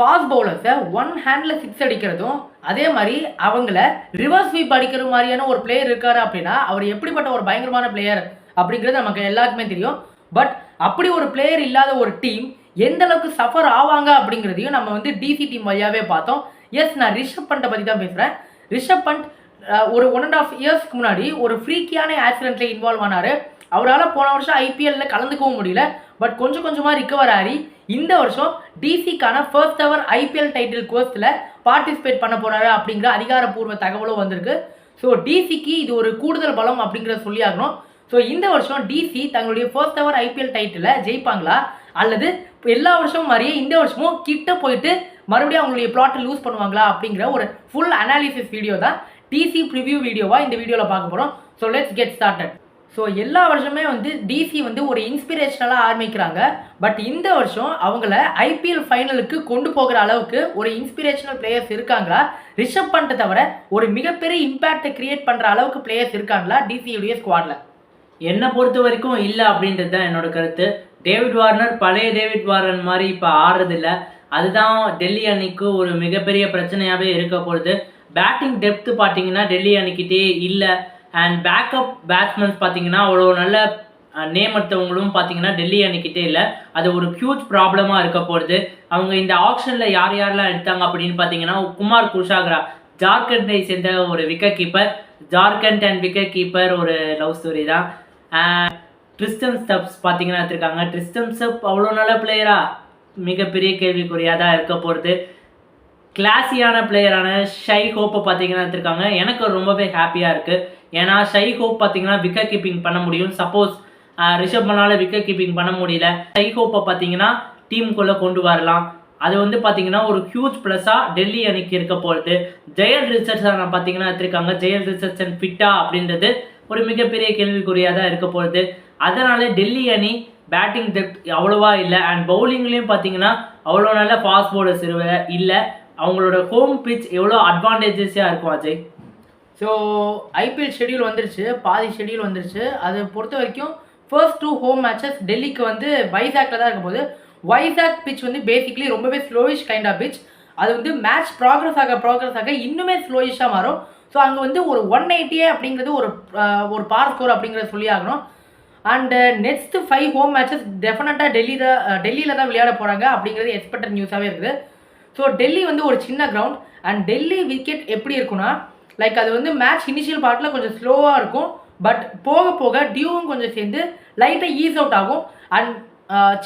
Fast பவுலர்ஸை one ஹேண்டில் six அடிக்கிறதும் அதே மாதிரி அவங்கள ரிவர்ஸ் ஸ்வீப் அடிக்கிற மாதிரியான ஒரு பிளேயர் இருக்காரு அப்படின்னா அவர் எப்படிப்பட்ட ஒரு பயங்கரமான பிளேயர் அப்படிங்கிறது நமக்கு எல்லாருக்குமே தெரியும். பட் அப்படி ஒரு பிளேயர் இல்லாத ஒரு டீம் எந்த அளவுக்கு சஃபர் ஆவாங்க அப்படிங்கிறதையும் நம்ம வந்து டிசி டீம் வழியாகவே பார்த்தோம். எஸ் நான் ரிஷப் பண்ட்டை பற்றி தான் பேசுகிறேன் ரிஷப் பண்ட் ஒரு ஒன் அண்ட் ஆஃப் இயர்ஸ்க்கு முன்னாடி ஒரு ஃப்ரீக்கியான ஆக்சிடென்ட்ல இன்வால்வ் ஆனார். அவரால் போன வருஷம் ஐபிஎல்ல கலந்துக்கவும் முடியல. பட் கொஞ்சம் கொஞ்சமாக ரிக்கவர் ஆகி இந்த வருஷம் டிசிக்கான ஃபர்ஸ்ட் அவர் ஐபிஎல் டைட்டில் கோர்ஸில் பார்ட்டிசிபேட் பண்ண போகிறாரு அப்படிங்கிற அதிகாரப்பூர்வ தகவலும் வந்திருக்கு. ஸோ டிசிக்கு இது ஒரு கூடுதல் பலம் அப்படிங்கிறத சொல்லியாகணும் ஸோ இந்த வருஷம் டிசி தங்களுடைய ஃபர்ஸ்ட் அவர் ஐபிஎல் டைட்டில் ஜெயிப்பாங்களா? அல்லது எல்லா வருஷமும் மாதிரியே இந்த வருஷமும் கிட்ட போயிட்டு மறுபடியும் அவங்களுடைய பிளாட்டை லூஸ் பண்ணுவாங்களா அப்படிங்கிற ஒரு ஃபுல் அனாலிசிஸ் வீடியோ தான் டிசி ப்ரிவியூ வீடியோவாக இந்த வீடியோவில் பார்க்க போகிறோம் so let's get started so எல்லா வருஷமே வந்து டிசி வந்து ஒரு இன்ஸ்பிரேஷனலாக ஆரம்பிக்கிறாங்க. பட் இந்த வருஷம் அவங்கள ஐபிஎல் ஃபைனலுக்கு கொண்டு போகிற அளவுக்கு ஒரு இன்ஸ்பிரேஷனல் பிளேயர்ஸ் இருக்காங்களா? ரிஷப் பண்ட்டை தவிர ஒரு மிகப்பெரிய இம்பேக்டை கிரியேட் பண்ணுற அளவுக்கு பிளேயர்ஸ் இருக்காங்களா? டிசியுடைய ஸ்குவாடில் என்னை பொறுத்த வரைக்கும் இல்லை அப்படின்றது தான் என்னோட கருத்து. டேவிட் வார்னர் பழைய டேவிட் வார்னர் மாதிரி இப்போ ஆடுறதில்ல. அதுதான் டெல்லி அணிக்கு ஒரு மிகப்பெரிய பிரச்சனையாகவே இருக்க போகுது. பேட்டிங் டெப்த்து பார்த்தீங்கன்னா டெல்லி அணிக்கிட்டே இல்லை. அண்ட் பேக்கப் பேட்ஸ்மேன்ஸ் பார்த்தீங்கன்னா அவ்வளோ நல்ல நேம் எடுத்தவங்களும் பார்த்தீங்கன்னா டெல்லி அணிக்கிட்டே இல்லை. அது ஒரு ஹியூஜ் ப்ராப்ளமாக இருக்க போகுது அவங்க இந்த ஆப்ஷனில் யார் யாரெல்லாம் எடுத்தாங்க அப்படின்னு பார்த்தீங்கன்னா குமார் குஷாகரா ஜார்க்கண்டை சேர்ந்த ஒரு wicket keeper Jharkhand and wicket keeper ஒரு லவ் ஸ்டோரி தான். ட்ரிஸ்டன் ஸ்டப்ஸ் பார்த்தீங்கன்னா எடுத்திருக்காங்க. ட்ரிஸ்டம் ஸ்டப் அவ்வளோ நல்ல பிளேயரா மிகப்பெரிய கேள்விக்குறியாக தான் இருக்க போகிறது கிளாஸியான பிளேயரான ஷை ஹோப்பை பார்த்தீங்கன்னா எடுத்திருக்காங்க. எனக்கு ரொம்பவே ஹாப்பியாக இருக்குது ஏன்னா ஷை ஹோப் பார்த்தீங்கன்னா விக்கெட் கீப்பிங் பண்ண முடியும். சப்போஸ் ரிஷப் பண்ணால விக்கெட் கீப்பிங் பண்ண முடியல. ஷை ஹோப்பை பார்த்தீங்கன்னா டீமுக்குள்ளே கொண்டு வரலாம். அது வந்து பார்த்தீங்கன்னா ஒரு ஹியூஜ் ப்ளஸ்ஸாக டெல்லி அணிக்கு இருக்க போகிறது ஜெயல் ரிசர்ட்ஸனை பார்த்தீங்கன்னா எடுத்திருக்காங்க. ஜெயல் ரிசர்ச்சன் ஃபிட்டா அப்படின்றது ஒரு மிகப்பெரிய கேள்விக்குறியாக தான் இருக்க போகிறது அதனால டெல்லி அணி பேட்டிங் டெப்த் அவ்வளோவா இல்லை. அண்ட் பவுலிங்லேயும் பார்த்தீங்கன்னா அவ்வளோ நல்ல ஃபாஸ்ட் பவுலர்ஸ் இல்லை. அவங்களோட ஹோம் பிச் எவ்வளோ அட்வான்டேஜஸாக இருக்கும் அஜய்? ஸோ ஐபிஎல் ஷெடியூல் வந்துருச்சு பாதி ஷெடியூல் வந்துருச்சு. அதை பொறுத்த வரைக்கும் ஃபர்ஸ்ட் டூ ஹோம் மேட்சஸ் டெல்லிக்கு வந்து வைசாக்கில் தான் இருக்கும் போது வைசாக் பிச் வந்து பேசிக்லி ரொம்பவே ஸ்லோயிஷ் கைண்ட் ஆஃப் பிச் அது வந்து மேட்ச் ப்ராக்ரஸ் ஆக ப்ராக்ரஸ் ஆக இன்னுமே ஸ்லோயிஷாக மாறும். ஸோ அங்கே வந்து ஒரு ஒன் எயிட்டியே அப்படிங்கிறது ஒரு ஒரு பார் ஸ்கோர் அப்படிங்கிறத சொல்லி ஆகணும். And next five home matches டெஃபினட்டாக டெல்லி தான் டெல்லியில் தான் விளையாட போகிறாங்க அப்படிங்கிறது எக்ஸ்பெக்டட் நியூஸாகவே இருக்குது. ஸோ டெல்லி வந்து ஒரு சின்ன கிரவுண்ட் அண்ட் டெல்லி விக்கெட் எப்படி இருக்குன்னா லைக் அது வந்து மேட்ச் இனிஷியல் பார்ட்டில் கொஞ்சம் ஸ்லோவாக இருக்கும். பட் போக போக டியூவும் கொஞ்சம் சேர்ந்து லைட்டாக ஈஸ் அவுட் ஆகும். அண்ட்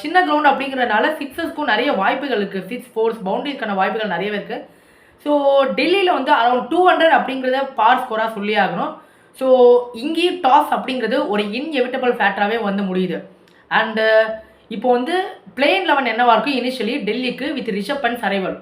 சின்ன கிரவுண்ட் அப்படிங்கிறதுனால சிக்ஸஸ்க்கும் நிறைய வாய்ப்புகள் இருக்குது சிக்ஸ் ஃபோர்ஸ் பவுண்டரிக்கான வாய்ப்புகள் நிறையவே இருக்குது ஸோ டெல்லியில் வந்து அரௌண்ட் டூ ஹண்ட்ரட் அப்படிங்கிறத பார் ஸ்கோராக சொல்லி ஆகணும். ஸோ இங்கேயும் டாஸ் அப்படிங்கிறது ஒரு இன்எவிட்டபிள் ஃபேக்டராகவே வந்து முடியுது. அண்டு இப்போ வந்து பிளேன் லெவன் என்னவா இருக்கும்? இனிஷியலி டெல்லிக்கு with Rishabh and சரைவல்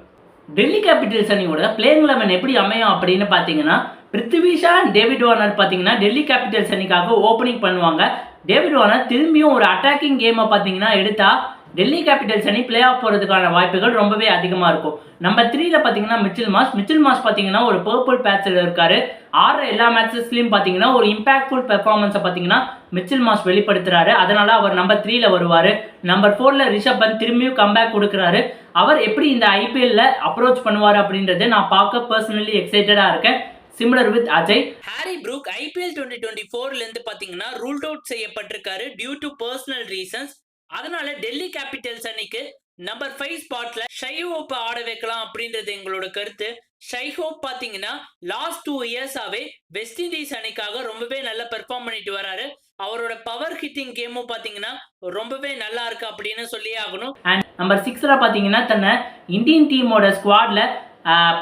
Delhi Capitals அணியோட பிளேயிங் லெவன் எப்படி அமையும் அப்படின்னு பார்த்தீங்கன்னா பிருத்திவிஷா அண்ட் டேவிட் வார்னர் பார்த்தீங்கன்னா டெல்லி கேபிட்டல்ஸ் அணிக்காக ஓப்பனிங் பண்ணுவாங்க. டேவிட் வார்னர் திரும்பியும் ஒரு அட்டாக்கிங் கேமை பார்த்தீங்கன்னா எடுத்தால் டெல்லி கேபிட்டல்ஸ் அணி பிளே ஆஃப் போகிறதுக்கான வாய்ப்புகள் ரொம்பவே அதிகமாக இருக்கும். நம்பர் த்ரீல பார்த்தீங்கன்னா மிச்சில் மாஸ். மிச்சில் மாஸ் பார்த்தீங்கன்னா ஒரு பர்பிள் பேட்சில் இருக்காரு. ஆடுற எல்லா மேட்சஸ்லையும் பார்த்தீங்கன்னா ஒரு இம்பாக்ட்ஃபுல் பெர்ஃபார்மன்ஸை பார்த்தீங்கன்னா மிச்சில் மாஸ் வெளிப்படுத்துறாரு. அதனால அவர் நம்பர் த்ரீல வருவார். நம்பர் ஃபோர்ல ரிஷப் பந்த் திரும்பியும் கம்பேக் கொடுக்குறாரு. அவர் எப்படி இந்த ஐபிஎல்ல அப்ரோச் பண்ணுவார் அப்படின்றத நான் பார்க்க பர்சனலி எக்ஸைட்டடாக இருக்கேன். Similar with Ajay Harry Brook IPL twenty twenty ஃபோர்ல இருந்து பாத்தீங்கன்னா ரூல்ட் அவுட் செய்யப்பட்டிருக்காரு டியூ டு பர்சனல் ரீசன்ஸ் அதனால டெல்லி கேபிட்டல்ஸ் அன்னைக்கு நம்பர் ஃபைவ் ஸ்பாட்ல ஷைஹோப் ஆட வைக்கலாம் அப்படின்றது எங்களோட கருத்து. ஷைஹோப் பாத்தீங்கன்னா லாஸ்ட் டூ இயர்ஸாவே வெஸ்ட் இண்டீஸ் அணிக்காக ரொம்பவே நல்லா பெர்ஃபார்ம் பண்ணிட்டு வராரு. அவரோட பவர் ஹிட்டிங் கேமும் பாத்தீங்கன்னா ரொம்பவே நல்லா இருக்கு அப்படின்னு சொல்லியே ஆகணும். அண்ட் நம்பர் சிக்ஸில் பார்த்தீங்கன்னா தன்னை இந்தியன் டீமோட ஸ்குவாடில்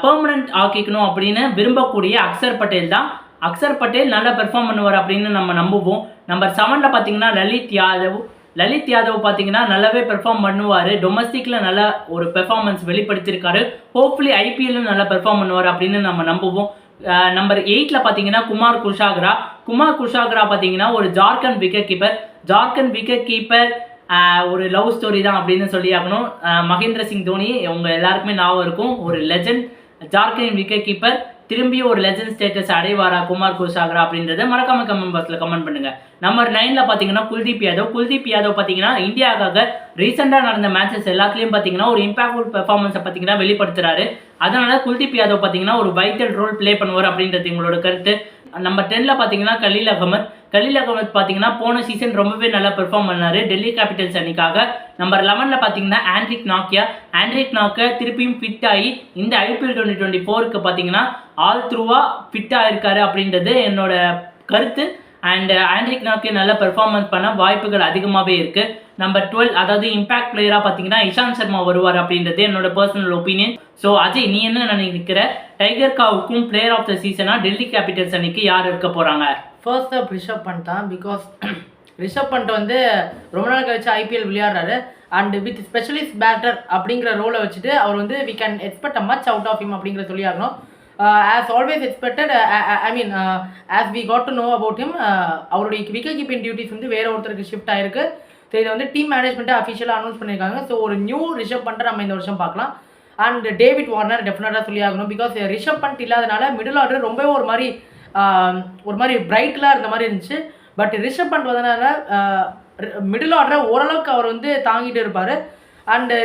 பெர்மனன்ட் ஆக்கிக்கணும் அப்படின்னு விரும்பக்கூடிய அக்சர் பட்டேல் தான். அக்சர் பட்டேல் நல்லா பெர்ஃபார்ம் பண்ணுவார் அப்படின்னு நம்ம நம்புவோம். நம்பர் செவனில் பார்த்தீங்கன்னா லலித் யாதவ் லலித் யாதவ் பார்த்தீங்கன்னா நல்லாவே பெர்ஃபார்ம் பண்ணுவார். டொமஸ்டிக்கில் நல்ல ஒரு பெர்ஃபார்மன்ஸ் வெளிப்படுத்தியிருக்காரு ஹோப்ஃபுல்லி ஐபிஎல்லும் நல்லா பெர்ஃபார்ம் பண்ணுவார் அப்படின்னு நம்ம நம்புவோம். நம்பர் எயிட்டில் பார்த்தீங்கன்னா குமார் குஷாகரா. குமார் குஷாகரா பார்த்தீங்கன்னா ஒரு Jharkhand wicket keeper Jharkhand wicket keeper ஒரு லவ் ஸ்டோரி தான் அப்படின்னு சொல்லி ஆகணும். மகேந்திர சிங் தோனி உங்கள் எல்லாருக்குமே ஞாபகம் இருக்கும். ஒரு லெஜண்ட் ஜார்க்கண்ட் விக்கெட் கீப்பர் திரும்பி ஒரு லெஜண்ட் ஸ்டேட்டஸ் அடைவாரா குமார் கோஷாகரா அப்படின்றத மறக்காம கமெண்ட் பாக்ஸில் கமெண்ட் பண்ணுங்க. நம்பர் நைன்ல பாத்தீங்கன்னா குல்தீப் யாதவ். குல்தீப் யாதவ் பாத்தீங்கன்னா இந்தியாவுக்காக ரீசெண்டாக நடந்த மேட்சஸ் எல்லாத்துலேயும் பாத்தீங்கன்னா ஒரு இம்பாக்ட்ஃபுல் பெர்ஃபார்மன்ஸை பார்த்தீங்கன்னா வெளிப்படுத்துறாரு. அதனால குல்தீப் யாதவ் பாத்தீங்கன்னா ஒரு வைட்டல் ரோல் ப்ளே பண்ணுவார் அப்படின்றது உங்களோட கருத்து. நம்பர் டென்ல பாத்தீங்கன்னா கலீல் அகமது. கலீல் அகமத் பார்த்தீங்கன்னா போன சீசன் ரொம்பவே நல்லா பெர்ஃபார்ம் பண்ணார். டெல்லி கேபிட்டல்ஸ் அணிக்காக நம்பர் லெவனில் பார்த்தீங்கன்னா ஆண்ட்ரிக் நாக்கியா ஆண்ட்ரிக் நாக்கியா திருப்பியும் ஃபிட் ஆகி இந்த ஐபிஎல் டுவெண்ட்டி டுவெண்ட்டி ஃபோருக்கு பார்த்தீங்கன்னா ஆல் த்ரூவாக ஃபிட் ஆயிருக்காரு அப்படின்றது என்னோட கருத்து. அண்ட் ஆண்ட்ரிக் நாக்கே நல்ல பெர்ஃபார்மன்ஸ் பண்ண வாய்ப்புகள் அதிகமாகவே இருக்குது நம்பர் டுவெல் அதாவது இம்பாக்ட் பிளேயராக பார்த்தீங்கன்னா இஷாந்த் சர்மா வருவார் அப்படின்றது என்னோட பர்சனல் ஒப்பீனியன் ஸோ அஜய் நீ என்ன நினைக்கிற? டைகர் காவுக்கும் பிளேயர் ஆஃப் த சீசனா டெல்லி கேபிட்டல்ஸ் அன்னைக்கு யார் இருக்க போகிறாங்க ஃபர்ஸ்ட் அப் ரிஷப் பண்ட் தான் பிகாஸ் ரிஷப் பண்ட் வந்து ரொம்ப நாள் கழிச்சு ஐபிஎல் விளையாடுறாரு. அண்ட் வித் ஸ்பெஷலிஸ்ட் பேட்டர் அப்படிங்கிற ரோலை வச்சுட்டு அவர் வந்து we can expect a much out of him அப்படிங்கிற சொல்லி ஆகணும். As always expected I mean as we got to know about him அவருடைய விக்கெட் கீப்பிங் டியூட்டிஸ் வந்து வேற ஒருத்தருக்கு ஷிஃப்ட் ஆயிருக்கு. ஸோ இதை வந்து டீம் மேனேஜ்மெண்ட்டை அஃபிஷியலாக அனௌன்ஸ் பண்ணியிருக்காங்க. ஸோ ஒரு நியூ ரிஷப் பண்ட்டை நம்ம இந்த வருஷம் பார்க்கலாம். அண்ட் டேவிட் வார்னர் டெஃபினட்டாக சொல்லி ஆகணும். பிகாஸ் ரிஷப் பண்ட் இல்லாதனால மிடில் ஆர்டர் ரொம்பவே ஒரு மாதிரி ஒரு மாதிரி பிரைட்லாம் இருந்த மாதிரி இருந்துச்சு. பட் ரிஷப் பண்ட் வந்தனால மிடில் ஆர்டரை ஓரளவுக்கு அவர் வந்து தாங்கிட்டு இருப்பார். அண்டு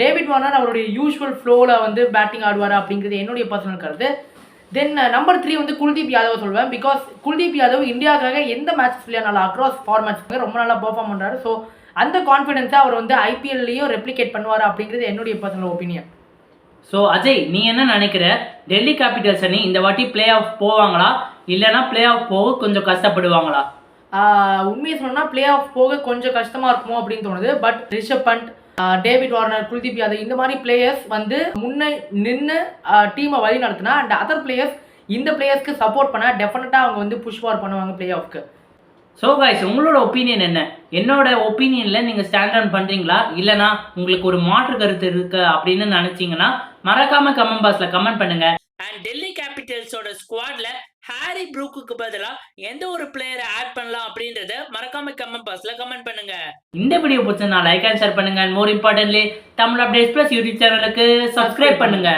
டேவிட் வார்னர் அவருடைய யூஷுவல் ஃப்ளோவில் வந்து பேட்டிங் ஆடுவார் அப்படிங்கிறது என்னுடைய பர்சனல் கருத்து. தென் நம்பர் த்ரீ வந்து குல்தீப் யாதவ் சொல்வேன். பிகாஸ் குல்தீப் யாதவ் இந்தியாவுக்காக எந்த மேட்சஸ் விளையாடலாம் அக்ராஸ் ஃபார்மேட்ஸ்க்கு ரொம்ப நல்லா பெர்ஃபார்ம் பண்ணுறாரு ஸோ அந்த கான்ஃபிடென்ஸை அவர் வந்து ஐபிஎல்லையும் ரெப்ளிகேட் பண்ணுவார் அப்படிங்கிறது என்னுடைய பர்சனல் ஒப்பீனியன் ஸோ அஜய் நீ என்ன நினைக்கிற? டெல்லி கேபிட்டல்ஸ் அணி இந்த வாட்டி பிளே ஆஃப் போவாங்களா? இல்லைன்னா பிளே ஆஃப் போக கொஞ்சம் கஷ்டப்படுவாங்களா? உண்மையை சொல்லணும்னா பிளே ஆஃப் போக கொஞ்சம் கஷ்டமா இருக்குமோ அப்படின்னு தோணுது. But Rishabh Pant David Warner Kuldeep Yadav இந்த மாதிரி பிளேயர்ஸ் வந்து முன்னே நின்று டீமை வழி நடத்தினா அண்ட் அதர் பிளேயர்ஸ் இந்த பிளேயர்ஸ்க்கு சப்போர்ட் பண்ண டெஃபினட்டாக அவங்க வந்து புஷ் ஃபார் பண்ணுவாங்க பிளே ஆஃப்க்கு ஸோ காய்ஸ் உங்களோட ஒப்பீனியன் என்ன? என்னோட ஒப்பீனியனில் நீங்கள் ஸ்டாண்ட் ஆன் பண்ணுறீங்களா இல்லைனா உங்களுக்கு ஒரு மாற்று கருத்து இருக்கு அப்படின்னு நினச்சிங்கன்னா மறக்காம கமெண்ட் பாக்ஸில் கமெண்ட் பண்ணுங்க. அண்ட் டெல்லி கேபிட்டல்ஸோட ஸ்குவாட்ல ஹாரி ப்ரூக்குக்கு பதிலா எந்த ஒரு பிளேயரை ஆட் பண்ணலாம் அப்படின்றத மறக்காம கமெண்ட் பாக்ஸ்ல கமெண்ட் பண்ணுங்க. இந்த வீடியோ பிடிச்சா லைக் அண்ட் ஷேர் பண்ணுங்க. And more importantly Tamil updates plus YouTube சேனலுக்கு சப்ஸ்கிரைப் பண்ணுங்க.